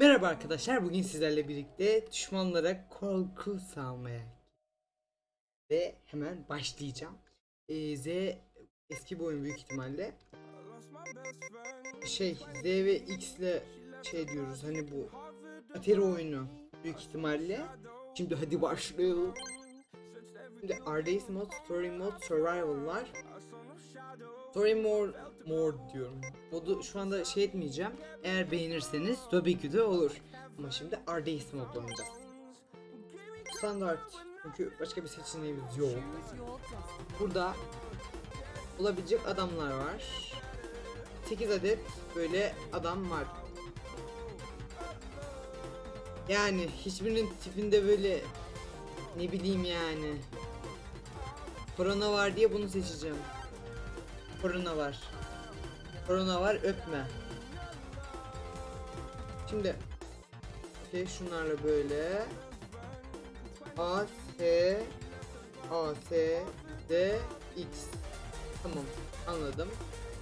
Merhaba arkadaşlar, bugün sizlerle birlikte düşmanlara korku salmaya ve hemen başlayacağım. Ee, Z eski bir oyun büyük ihtimalle. Şey Z ve X ile şey diyoruz hani bu Atari oyunu büyük ihtimalle. Şimdi hadi başlayalım. Şimdi Ardays mod, Story mod, Survival var. Story more, more diyorum. Modu şu anda şey etmeyeceğim. Eğer beğenirseniz tabii ki de olur. Ama şimdi Ardays modda oynayacağız. Standart. Çünkü başka bir seçeneğimiz yok. Burada olabilecek adamlar var. 8 adet böyle adam var. Yani hiçbirinin tipinde böyle ne bileyim yani. Korona var diye bunu seçeceğim. Korona var. Korona var öpme. Şimdi şey şunlarla böyle A S A S D X Tamam anladım.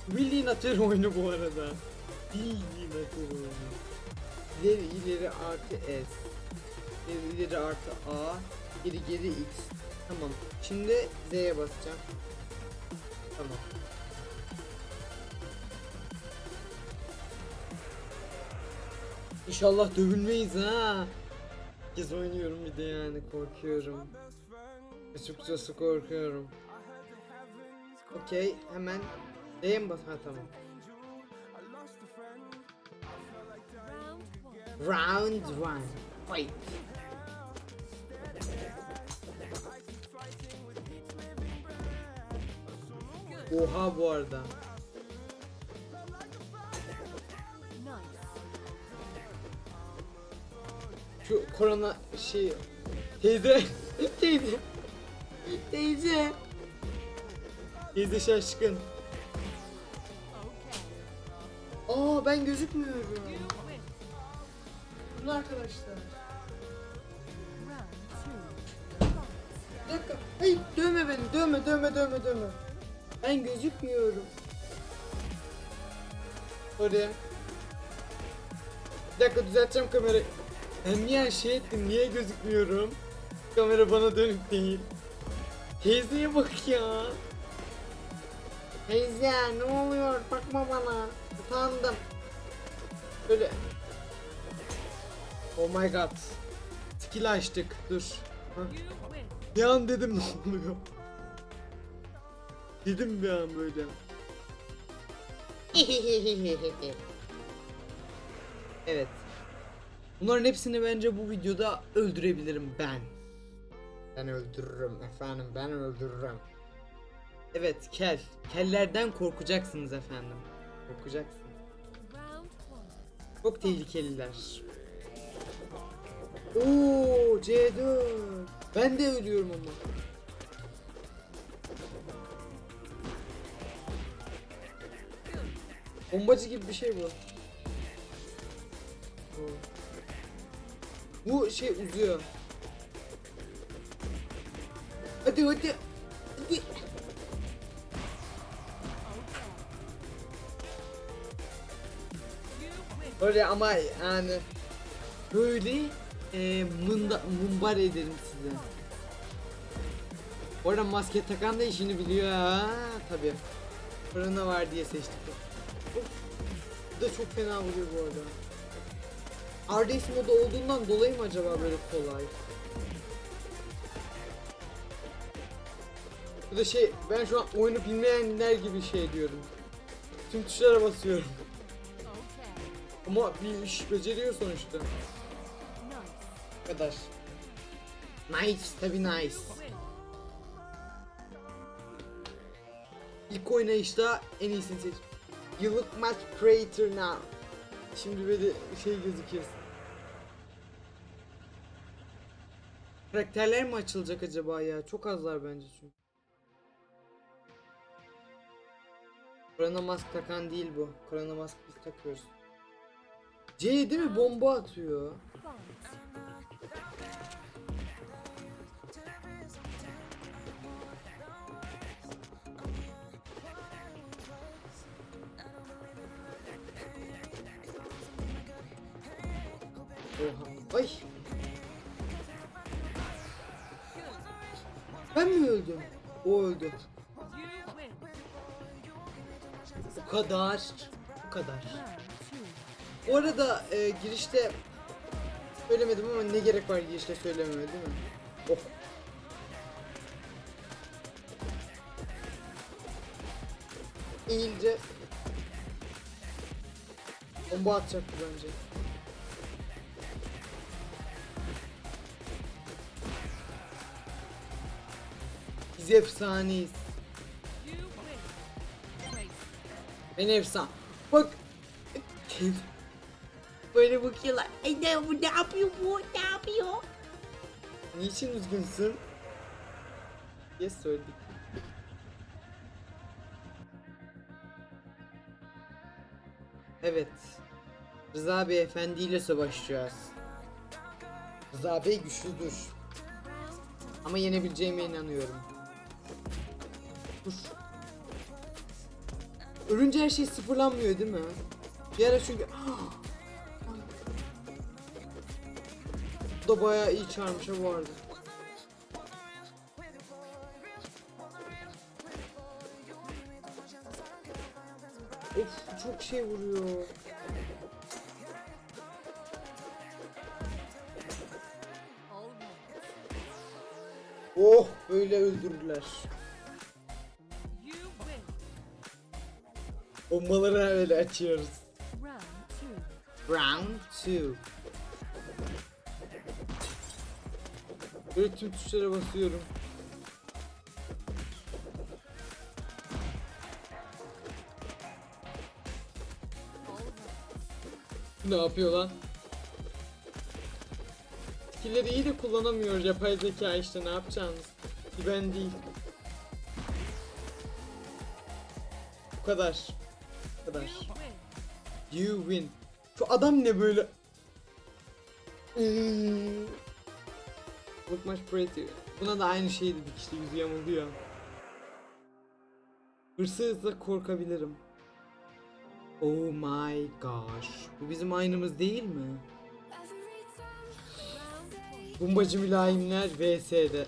Bildiğin atır oyunu bu arada. Bildiğin atır oyunu. İleri ileri artı S. İleri ileri artı A. Geri geri X. Tamam. Şimdi Z'ye basacağım. Tamam. İnşallah dövülmeyiz ha. Kez oynuyorum bir de yani korkuyorum. Açıkçası korkuyorum. Okey hemen D'ye mi bas? Ha tamam. Round one. Fight. Oha bu arada. Şu korona şey teyze teyze teyze teyze şaşkın. Aa ben gözükmüyorum. Dur arkadaşlar. Bir dakika. Hayır dövme beni. Dövme dövme dövme dövme. Ben gözükmüyorum. Sorry. Bir dakika düzelteceğim kamerayı. Ben niye şey ettim? Niye gözükmüyorum? Kamera bana dönük değil. Teyzeye bak ya. Teyze ne oluyor? Bakma bana. Utandım. Böyle. Oh my god. Skill açtık. Dur. Hah. Bir an dedim ne oluyor? Dedim bir an böyle. evet. Bunların hepsini bence bu videoda öldürebilirim ben. Ben öldürürüm efendim ben öldürürüm. Evet kel. Kellerden korkacaksınız efendim. Korkacaksınız. Çok tehlikeliler. Oo C4. Ben de ölüyorum ama. Bombacı gibi bir şey bu. Bu şey uzuyor. Hadi hadi. Hadi. Böyle ama yani böyle e, mında, mumbar ederim size. Orada maske takan da işini biliyor ha tabi. Fırına var diye seçtik. Bu da çok fena vuruyor bu arada. RDS modu olduğundan dolayı mı acaba böyle kolay? Bu da şey ben şu an oyunu bilmeyenler gibi şey diyorum. Tüm tuşlara basıyorum. Ama bir iş beceriyor sonuçta. Bu kadar. Nice tabi nice. İlk oynayışta en iyisini seç. You look much greater now. Şimdi böyle şey gözüküyor. Karakterler mi açılacak acaba ya? Çok azlar bence çünkü. Korona mask takan değil bu. Korona mask biz takıyoruz. C değil mi? Bomba atıyor. Oha. Ay. Ben mi öldüm? O öldü. Bu kadar. Bu kadar. Bu arada e, girişte söylemedim ama ne gerek var girişte söylememe değil mi? Oh. İyice bomba atacaktı bence. Biz efsaneyiz. Ben efsane. Bak. Böyle bakıyorlar. Ay ne bu ne yapıyor bu ne yapıyor? Niçin üzgünsün? diye söyledik. Evet. Rıza Beyefendi ile savaşacağız. Rıza Bey güçlüdür. Ama yenebileceğime inanıyorum. Dur. Ölünce her şey sıfırlanmıyor değil mi? Bir ara çünkü... Bu da bayağı iyi çarmış ha bu arada. Of çok şey vuruyor. Böyle öldürdüler. Bombaları öyle açıyoruz. Round 2. Böyle tüm tuşlara basıyorum. Ne yapıyor lan? Skill'leri iyi de kullanamıyor yapay zeka işte ne yapacağınız? Ben değil. Bu kadar. Bu kadar. You win. Şu adam ne böyle? Hmm. Look much pretty. Buna da aynı şey dedik işte yüzü yamuluyor. Hırsızla korkabilirim. Oh my gosh. Bu bizim aynımız değil mi? Bombacı mülayimler VS'de.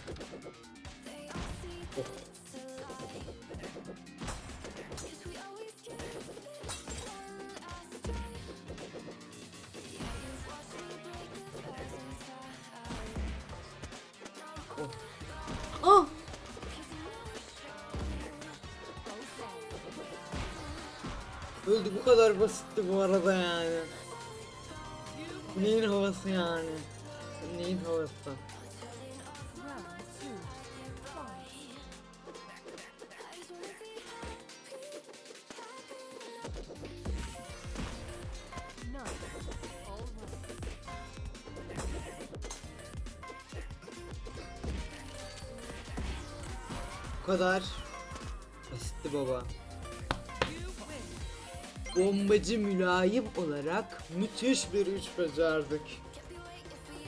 Öldü bu kadar basitti bu arada yani. Neyin havası yani? Neyin havası? Bu kadar basitti baba. Bombacı mülayim olarak müthiş bir üç becerdik.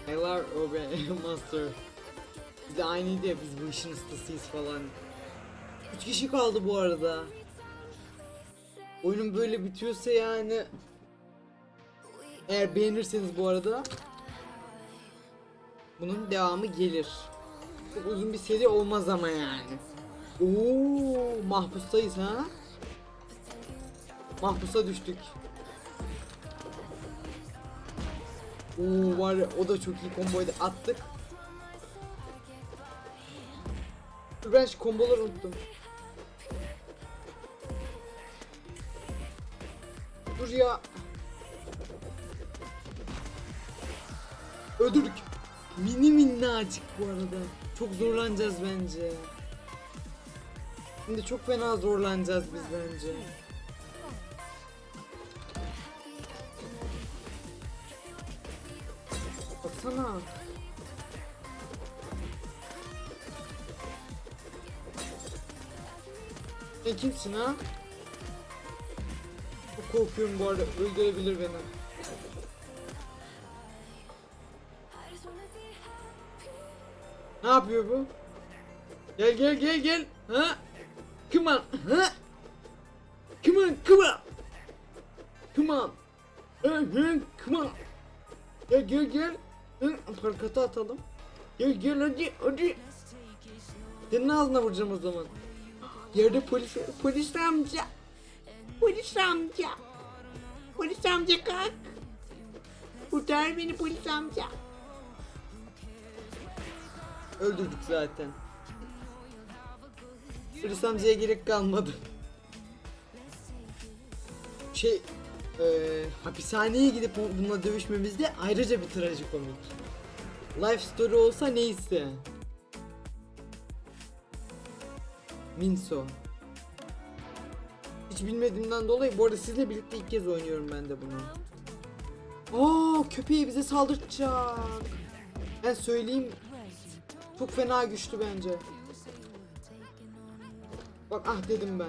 Hello Obe Master. Biz de aynıydı ya biz bu işin ustasıyız falan. Üç kişi kaldı bu arada. Oyunun böyle bitiyorsa yani eğer beğenirseniz bu arada bunun devamı gelir. Çok uzun bir seri olmaz ama yani. Oo, mahpustayız ha? Mahpusa düştük. Oo var ya o da çok iyi komboydu attık. Ben şu komboları unuttum. Dur ya. Öldürdük. Mini minnacık bu arada. Çok zorlanacağız bence. Şimdi çok fena zorlanacağız biz bence. Baksana. Sen kimsin ha? Çok korkuyorum bu arada. Öldürebilir beni. Ne yapıyor bu? Gel gel gel gel. Ha? Come on. Ha? Come on, come on. Come on. Come on. Gel gel gel. Hı, Parkata atalım. Gel gel hadi hadi. Senin ağzına vuracağım o zaman. Yerde polis polis amca. Polis amca. Polis amca kalk. Kurtar beni polis amca. Öldürdük zaten. Polis amcaya gerek kalmadı. Şey, eee hapishaneye gidip bu- bununla dövüşmemiz de ayrıca bir trajikomik. Life story olsa neyse. Minso. Hiç bilmediğimden dolayı bu arada sizinle birlikte ilk kez oynuyorum ben de bunu. Aa köpeği bize saldıracak. Ben söyleyeyim çok fena güçlü bence. Bak ah dedim ben.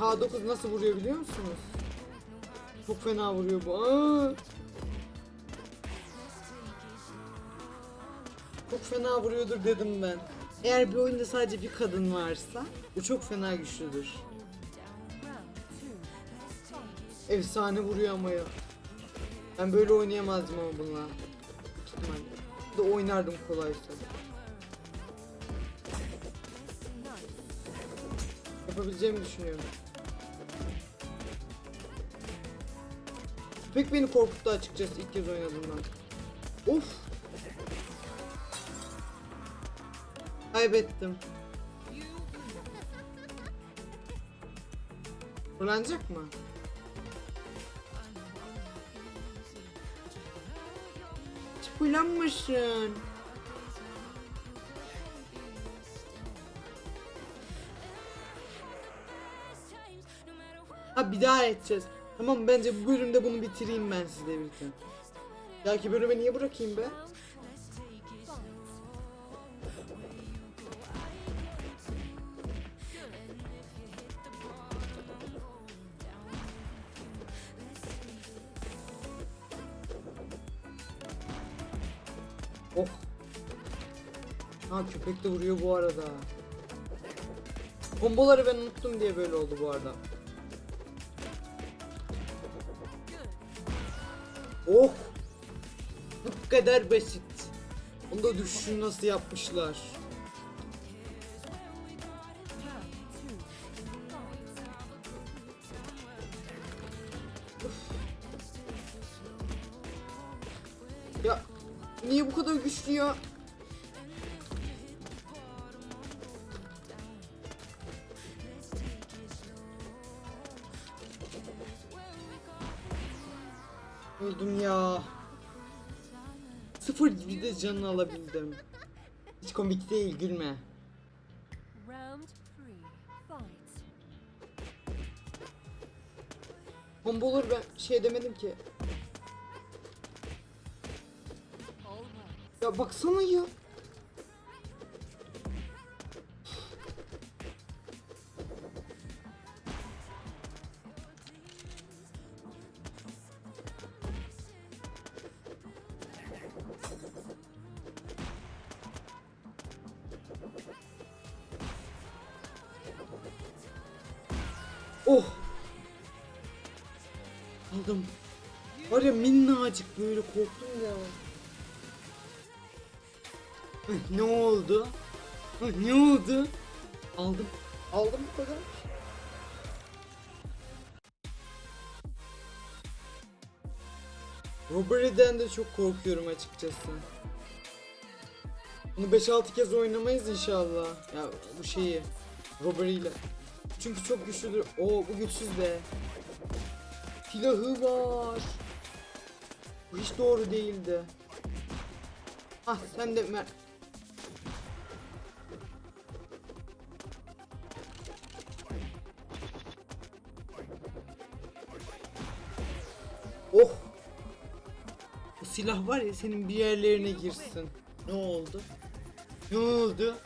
K9 nasıl vuruyor biliyor musunuz? Çok fena vuruyor bu. Aa! Çok fena vuruyordur dedim ben. Eğer bir oyunda sadece bir kadın varsa bu çok fena güçlüdür. Efsane vuruyor ama ya. Ben böyle oynayamazdım ama bununla. İhtimalle. Da oynardım kolaysa. Yapabileceğimi düşünüyorum. Pek beni korkuttu açıkçası ilk kez oynadığımdan. Of. Kaybettim. Fırlanacak mı? Hiç fırlanmışsın. Ha bir daha edeceğiz. Tamam bence bu bölümde bunu bitireyim ben sizle birlikte. Belki bölüme niye bırakayım be? Oh. Ha köpek de vuruyor bu arada. Komboları ben unuttum diye böyle oldu bu arada. Oh! Bu kadar basit. Onu da düşüşünü nasıl yapmışlar. Ya niye bu kadar güçlü ya? Canını alabildim. Hiç komik değil gülme. Fight. Komboları ben şey demedim ki. Ya baksana ya. Aldım. Var ya minnacık böyle korktum ya. Ne oldu? Ne oldu? Aldım. Aldım bu kadar. Robbery'den de çok korkuyorum açıkçası. Bunu 5-6 kez oynamayız inşallah. Ya bu şeyi. Robbery ile. Çünkü çok güçlüdür. Oo bu güçsüz be. Silahı var. Bu hiç doğru değildi. Ah sen de mer... Oh! Bu silah var ya senin bir yerlerine girsin. Ne oldu? Ne oldu?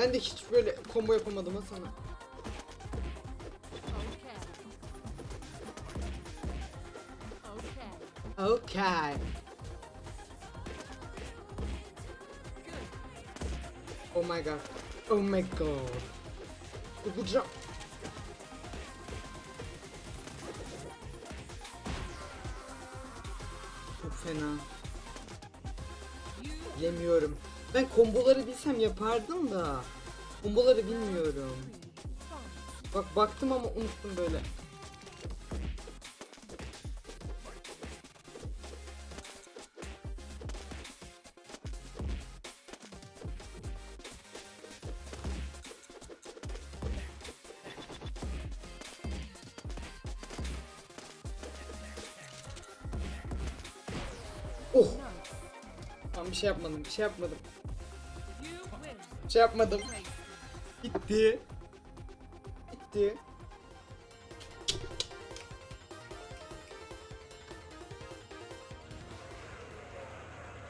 Ben de hiç böyle combo yapamadım ha sana. Okay. Oh my god. Oh my god. Vuracağım. Çok fena. Bilemiyorum. Ben komboları bilsem yapardım da. Komboları bilmiyorum. Bak baktım ama unuttum böyle. Oh! Tamam bir şey yapmadım, bir şey yapmadım. Şey yapmadım. Great. Bitti. Bitti.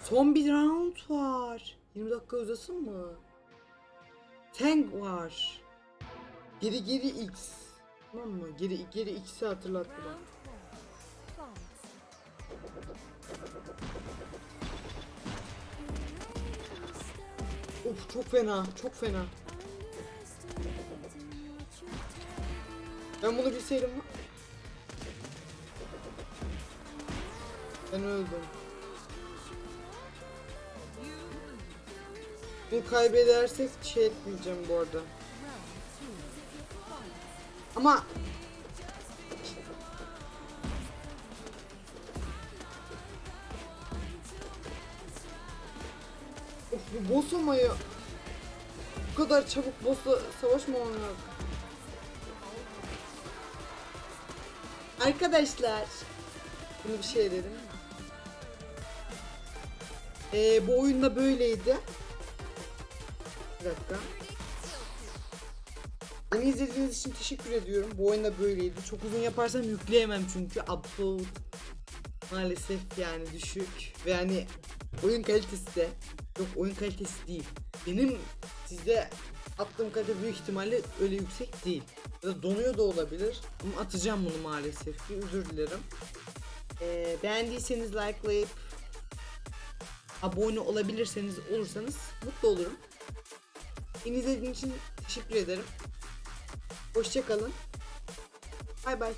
Son bir round var. 20 dakika uzasın mı? Tank var. Geri geri X. Tamam mı? Geri geri X'i hatırlattı bak. Of çok fena, çok fena. Ben bunu bilseydim. Ben öldüm. Bunu kaybedersek şey etmeyeceğim bu arada. Ama Of bu boss ama. Bu kadar çabuk bossla savaşmamam lazım. Arkadaşlar. Bunu bir şey dedim. Ee, bu oyunda böyleydi. Bir dakika. Beni izlediğiniz için teşekkür ediyorum. Bu oyunda böyleydi. Çok uzun yaparsam yükleyemem çünkü upload maalesef yani düşük ve yani oyun kalitesi de yok oyun kalitesi değil. Benim sizde attığım kalite büyük ihtimalle öyle yüksek değil. Ya da donuyor da olabilir. Ama atacağım bunu maalesef ki özür dilerim. Ee, beğendiyseniz likelayıp abone olabilirseniz olursanız mutlu olurum. Beni izlediğiniz için teşekkür ederim. Hoşçakalın. Bay bay.